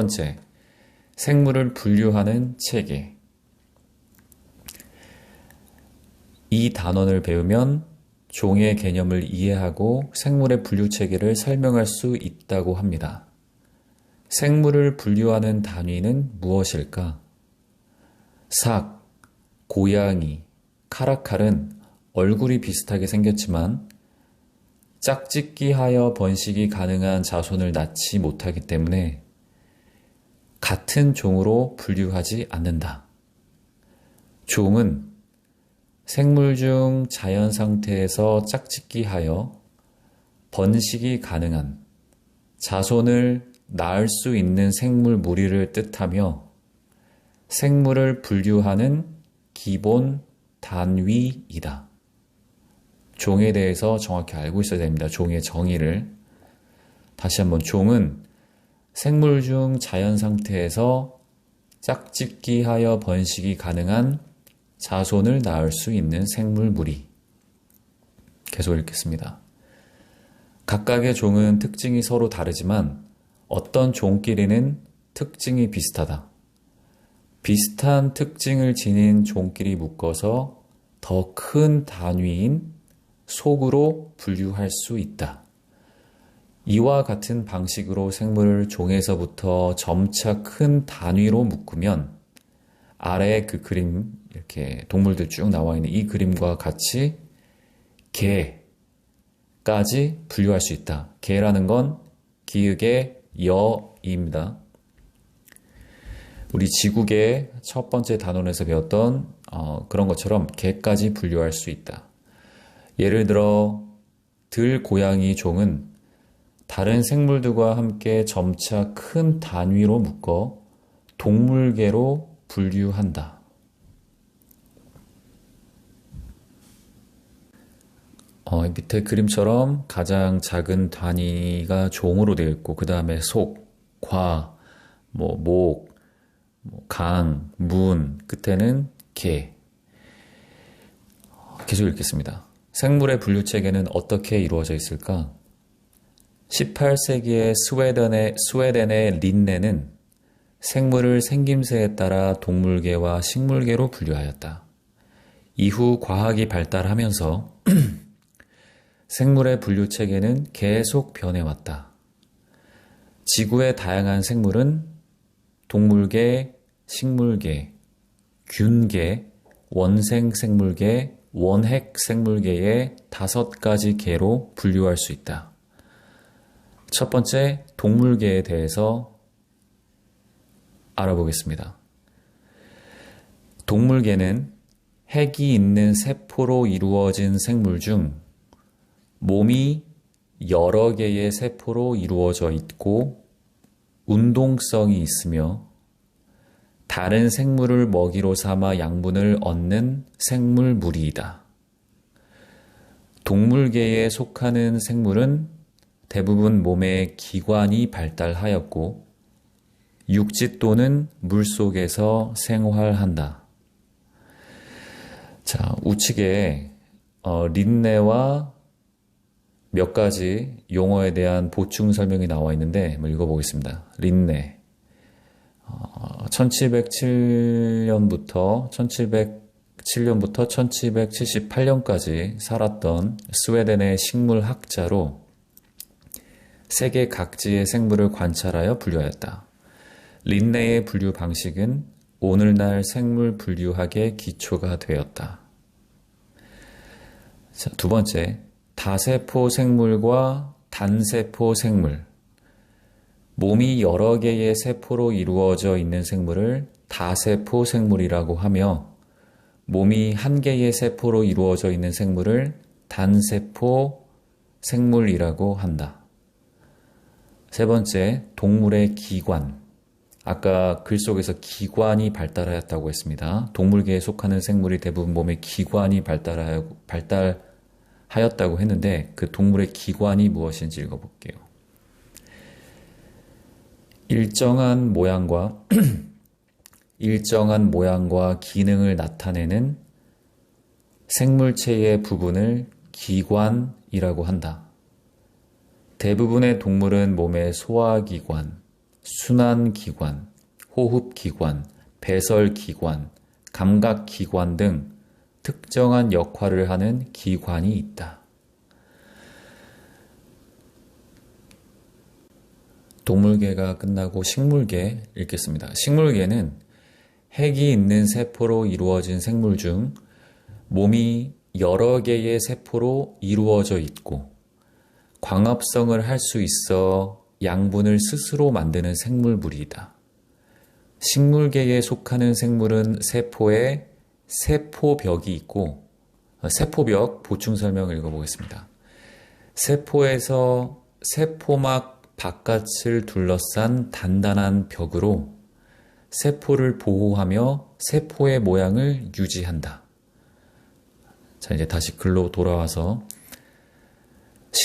번째, 생물을 분류하는 체계. 이 단원을 배우면 종의 개념을 이해하고 생물의 분류 체계를 설명할 수 있다고 합니다. 생물을 분류하는 단위는 무엇일까? 삭, 고양이, 카라칼은 얼굴이 비슷하게 생겼지만 짝짓기 하여 번식이 가능한 자손을 낳지 못하기 때문에 같은 종으로 분류하지 않는다. 종은 생물 중 자연 상태에서 짝짓기 하여 번식이 가능한 자손을 낳을 수 있는 생물 무리를 뜻하며 생물을 분류하는 기본 단위이다. 종에 대해서 정확히 알고 있어야 됩니다. 종의 정의를. 다시 한번 종은 생물 중 자연 상태에서 짝짓기 하여 번식이 가능한 자손을 낳을 수 있는 생물 무리. 계속 읽겠습니다. 각각의 종은 특징이 서로 다르지만 어떤 종끼리는 특징이 비슷하다. 비슷한 특징을 지닌 종끼리 묶어서 더 큰 단위인 속으로 분류할 수 있다. 이와 같은 방식으로 생물을 종에서부터 점차 큰 단위로 묶으면 아래에 그 그림, 이렇게 동물들 쭉 나와 있는 이 그림과 같이 개까지 분류할 수 있다. 개라는 건 기역의 여입니다. 우리 지국의 첫 번째 단원에서 배웠던 어, 그런 것처럼 개까지 분류할 수 있다. 예를 들어 들 고양이 종은 다른 생물들과 함께 점차 큰 단위로 묶어 동물계로 분류한다. 어, 밑에 그림처럼 가장 작은 단위가 종으로 되어 있고 그 다음에 속, 과, 뭐 목, 뭐 강, 문, 끝에는 개. 계속 읽겠습니다. 생물의 분류 체계는 어떻게 이루어져 있을까? 18세기의 스웨덴의, 스웨덴의 린네는 생물을 생김새에 따라 동물계와 식물계로 분류하였다. 이후 과학이 발달하면서 생물의 분류 체계는 계속 변해왔다. 지구의 다양한 생물은 동물계, 식물계, 균계, 원생 생물계, 원핵 생물계의 다섯 가지 계로 분류할 수 있다. 첫 번째, 동물계에 대해서 알아보겠습니다. 동물계는 핵이 있는 세포로 이루어진 생물 중 몸이 여러 개의 세포로 이루어져 있고 운동성이 있으며 다른 생물을 먹이로 삼아 양분을 얻는 생물무리이다. 동물계에 속하는 생물은 대부분 몸의 기관이 발달하였고 육지 또는 물 속에서 생활한다. 자, 우측에 어, 린네와 몇 가지 용어에 대한 보충 설명이 나와 있는데 한번 읽어보겠습니다. 린네. 어, 1707년부터 1707년부터 1778년까지 살았던 스웨덴의 식물학자로 세계 각지의 생물을 관찰하여 분류하였다. 린네의 분류 방식은 오늘날 생물 분류학의 기초가 되었다. 자, 두 번째, 다세포 생물과 단세포 생물. 몸이 여러 개의 세포로 이루어져 있는 생물을 다세포 생물이라고 하며 몸이 한 개의 세포로 이루어져 있는 생물을 단세포 생물이라고 한다. 세 번째, 동물의 기관. 아까 글 속에서 기관이 발달하였다고 했습니다. 동물계에 속하는 생물이 대부분 몸의 기관이 발달하였다고 했는데 그 동물의 기관이 무엇인지 읽어볼게요. 일정한 모양과 일정한 모양과 기능을 나타내는 생물체의 부분을 기관이라고 한다. 대부분의 동물은 몸의 소화기관, 순환기관, 호흡기관, 배설기관, 감각기관 등 특정한 역할을 하는 기관이 있다. 동물계가 끝나고 식물계 읽겠습니다. 식물계는 핵이 있는 세포로 이루어진 생물 중 몸이 여러 개의 세포로 이루어져 있고 광합성을 할 수 있어 양분을 스스로 만드는 생물물이다. 식물계에 속하는 생물은 세포에 세포벽이 있고 어, 세포벽 보충 설명을 읽어보겠습니다. 세포에서 세포막 바깥을 둘러싼 단단한 벽으로 세포를 보호하며 세포의 모양을 유지한다. 자, 이제 다시 글로 돌아와서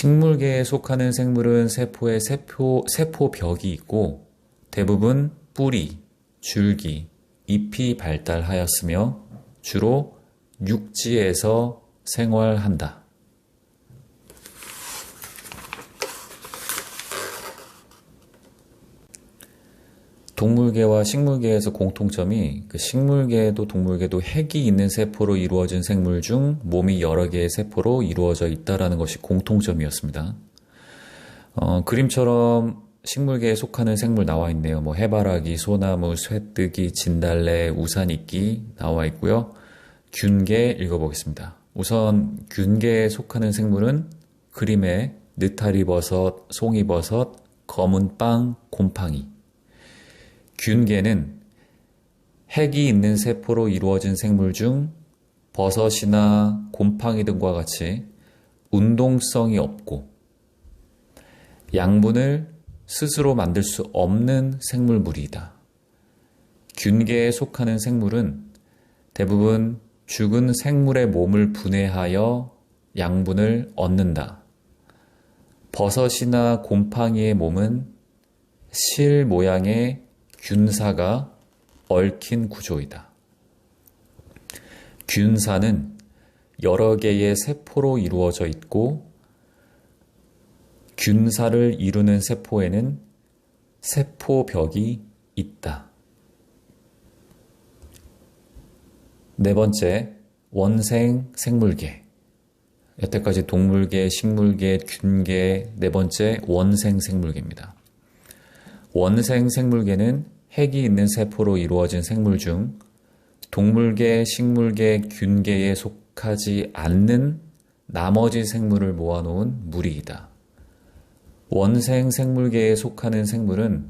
식물계에 속하는 생물은 세포에 세포, 세포벽이 있고 대부분 뿌리, 줄기, 잎이 발달하였으며 주로 육지에서 생활한다. 동물계와 식물계에서 공통점이 그 식물계도 동물계도 핵이 있는 세포로 이루어진 생물 중 몸이 여러 개의 세포로 이루어져 있다라는 것이 공통점이었습니다. 어, 그림처럼 식물계에 속하는 생물 나와 있네요. 뭐 해바라기, 소나무, 쇠뜨기, 진달래, 우산이끼 나와 있고요. 균계 읽어보겠습니다. 우선 균계에 속하는 생물은 그림에 느타리버섯, 송이버섯, 검은빵, 곰팡이. 균계는 핵이 있는 세포로 이루어진 생물 중 버섯이나 곰팡이 등과 같이 운동성이 없고 양분을 스스로 만들 수 없는 생물물이다. 균계에 속하는 생물은 대부분 죽은 생물의 몸을 분해하여 양분을 얻는다. 버섯이나 곰팡이의 몸은 실 모양의 균사가 얽힌 구조이다. 균사는 여러 개의 세포로 이루어져 있고 균사를 이루는 세포에는 세포벽이 있다. 네 번째, 원생 생물계. 여태까지 동물계, 식물계, 균계, 네 번째 원생 생물계입니다. 원생 생물계는 핵이 있는 세포로 이루어진 생물 중 동물계, 식물계, 균계에 속하지 않는 나머지 생물을 모아놓은 무리이다. 원생 생물계에 속하는 생물은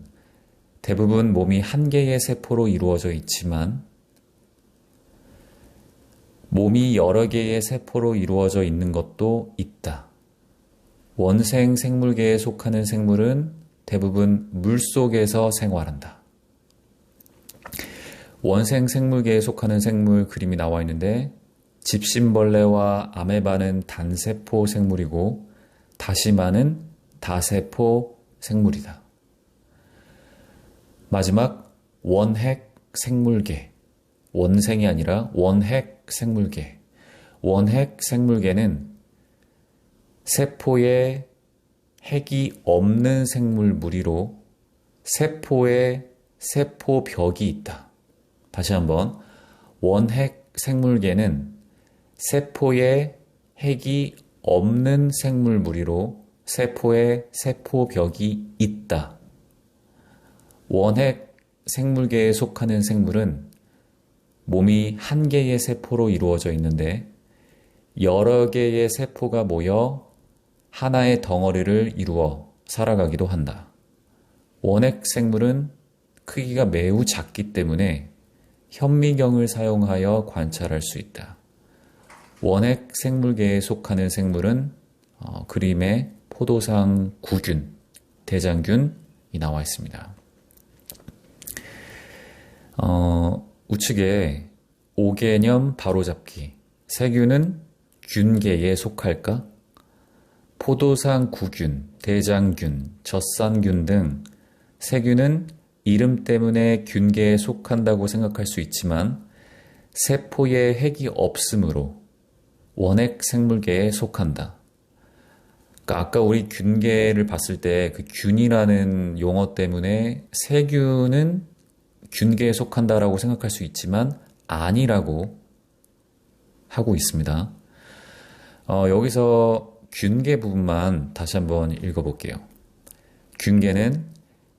대부분 몸이 한 개의 세포로 이루어져 있지만 몸이 여러 개의 세포로 이루어져 있는 것도 있다. 원생 생물계에 속하는 생물은 대부분 물 속에서 생활한다. 원생 생물계에 속하는 생물 그림이 나와 있는데 집신벌레와 아메바는 단세포 생물이고 다시마는 다세포 생물이다. 마지막 원핵 생물계. 원생이 아니라 원핵 생물계. 원핵 생물계는 세포에 핵이 없는 생물 무리로 세포에 세포벽이 있다. 다시 한번 원핵 생물계는 세포에 핵이 없는 생물 무리로 세포에 세포벽이 있다. 원핵 생물계에 속하는 생물은 몸이 한 개의 세포로 이루어져 있는데 여러 개의 세포가 모여 하나의 덩어리를 이루어 살아가기도 한다. 원핵 생물은 크기가 매우 작기 때문에 현미경을 사용하여 관찰할 수 있다. 원핵 생물계에 속하는 생물은 어, 그림에 포도상 구균, 대장균이 나와 있습니다. 어, 우측에 오개념 바로잡기. 세균은 균계에 속할까? 포도상 구균, 대장균, 젖산균 등 세균은 이름 때문에 균계에 속한다고 생각할 수 있지만 세포에 핵이 없으므로 원핵 생물계에 속한다. 그러니까 아까 우리 균계를 봤을 때 그 균이라는 용어 때문에 세균은 균계에 속한다라고 생각할 수 있지만 아니라고 하고 있습니다. 어, 여기서 균계 부분만 다시 한번 읽어볼게요. 균계는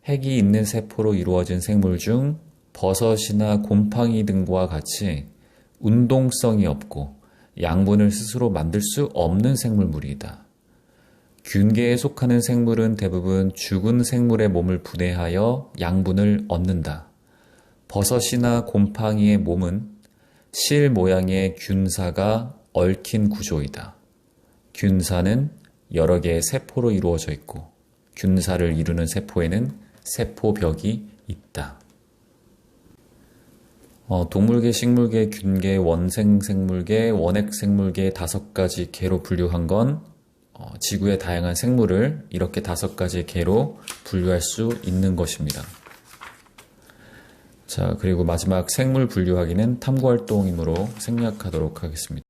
핵이 있는 세포로 이루어진 생물 중 버섯이나 곰팡이 등과 같이 운동성이 없고 양분을 스스로 만들 수 없는 생물물이다. 균계에 속하는 생물은 대부분 죽은 생물의 몸을 분해하여 양분을 얻는다. 버섯이나 곰팡이의 몸은 실 모양의 균사가 얽힌 구조이다. 균사는 여러 개의 세포로 이루어져 있고 균사를 이루는 세포에는 세포벽이 있다. 어, 동물계, 식물계, 균계, 원생생물계, 원핵생물계 다섯 가지 개로 분류한 건 어, 지구의 다양한 생물을 이렇게 다섯 가지 개로 분류할 수 있는 것입니다. 자, 그리고 마지막 생물 분류하기는 탐구활동이므로 생략하도록 하겠습니다.